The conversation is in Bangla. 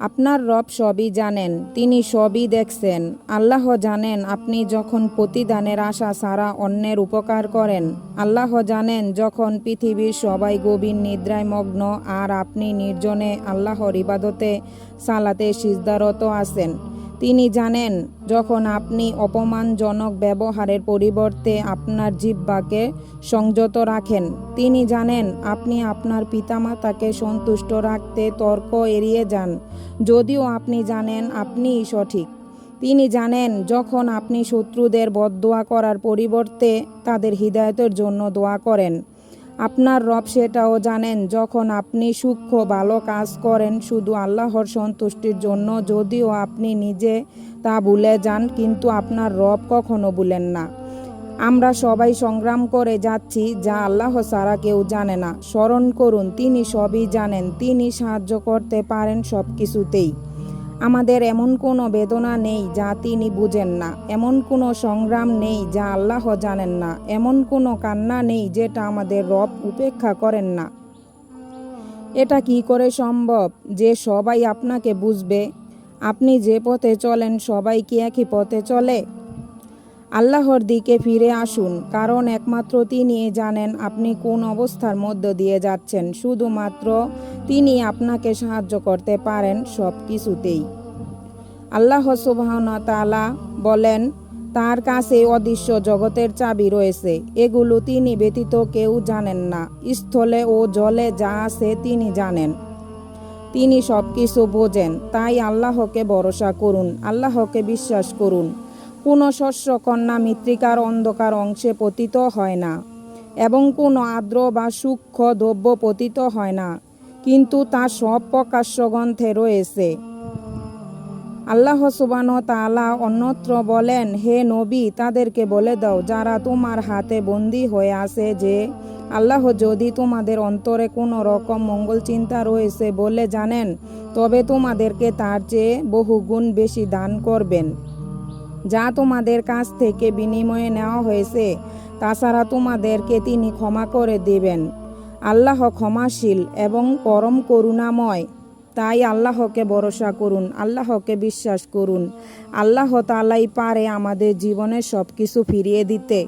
আপনার রব সবই জানেন, তিনি সবই দেখছেন। আল্লাহ জানেন আপনি যখন প্রতিদানের আশা সারা অন্যের উপকার করেন। আল্লাহ জানেন যখন পৃথিবীর সবাই গভীর নিদ্রায় মগ্ন আর আপনি নির্জনে আল্লাহর ইবাদতে সালাতে সিজদারত আছেন। তিনি জানেন, যখন আপনি অপমানজনক ব্যবহারের পরিবর্তে আপনার জিব্বাকে সংযত রাখেন, তিনি জানেন আপনি আপনার পিতামাতাকে সন্তুষ্ট রাখতে তর্ক এড়িয়ে যান, যদিও আপনি জানেন আপনিই সঠিক। তিনি জানেন, যখন আপনি শত্রুদের বদদোয়া করার পরিবর্তে তাদের হৃদায়তের জন্য দোয়া করেন আপনার রব সেটাও জানেন, যখন আপনি সূক্ষ্ম ভালো কাজ করেন, শুধু আল্লাহর সন্তুষ্টির জন্য, যদিও আপনি নিজে তা ভুলে যান, কিন্তু আপনার রব কখনো ভুলেন না। আমরা সবাই সংগ্রাম করে যাচ্ছি, যা আল্লাহ সারা কেউ জানে না। স্মরণ করুন, তিনি সবই জানেন, তিনি সাহায্য করতে পারেন সব কিছুতেই আমাদের এমন কোনো বেদনা নেই যা তিনি বুঝেন না। এমন কোনো সংগ্রাম নেই যা আল্লাহ জানেন না। এমন কোনো কান্না নেই যেটা আমাদের রব উপেক্ষা করেন না। এটা কি করে সম্ভব যে সবাই আপনাকে বুঝবে? আপনি যে পথে চলেন সবাই কি একই পথে চলে? আল্লাহর দিকে ফিরে আসুন, কারণ একমাত্র তিনি জানেন আপনি কোন অবস্থার মধ্য দিয়ে যাচ্ছেন। শুধুমাত্র তিনি আপনাকে সাহায্য করতে পারেন সব কিছুতেই। আল্লাহ তাআলা বলেন, তার কাছে অদৃশ্য জগতের চাবি রয়েছে, এগুলো তিনি ব্যতীত কেউ জানেন না, স্থলে ও জলে যা আছে তিনি জানেন। তিনি সব কিছু বোঝেন, তাই আল্লাহকে ভরসা করুন, আল্লাহকে বিশ্বাস করুন। কোনো শস্য, কন্যা, মৃত্তিকার, অন্ধকার অংশে পতিত হয় না, এবং কোনো আর্দ্র বা সূক্ষ্ম দ্রব্য পতিত হয় না। কিন্তু তা সব প্রকাশ্য গ্রন্থে রয়েছে। আল্লাহ সুবান তাআলা অন্যত্র বলেন, হে নবী, তাদেরকে বলে দাও, যারা তোমার হাতে বন্দি হয়ে আছে যে আল্লাহ যদি তোমাদের অন্তরে কোনো রকম মঙ্গল চিন্তা রয়েছে বলে জানেন, তবে তোমাদেরকে তার চেয়ে বহু গুণ বেশি দান করবেন। যা তোমাদের কাছ থেকে বিনিময়ে নেওয়া হয়েছে, তাছাড়া তোমাদেরকে তিনি ক্ষমা করে দেবেন। আল্লাহ ক্ষমাশীল এবং পরম করুণাময়। তাই আল্লাহকে ভরসা করুন, আল্লাহকে বিশ্বাস করুন। আল্লাহ তালাই পারে আমাদের জীবনে সব কিছু ফিরিয়ে দিতে।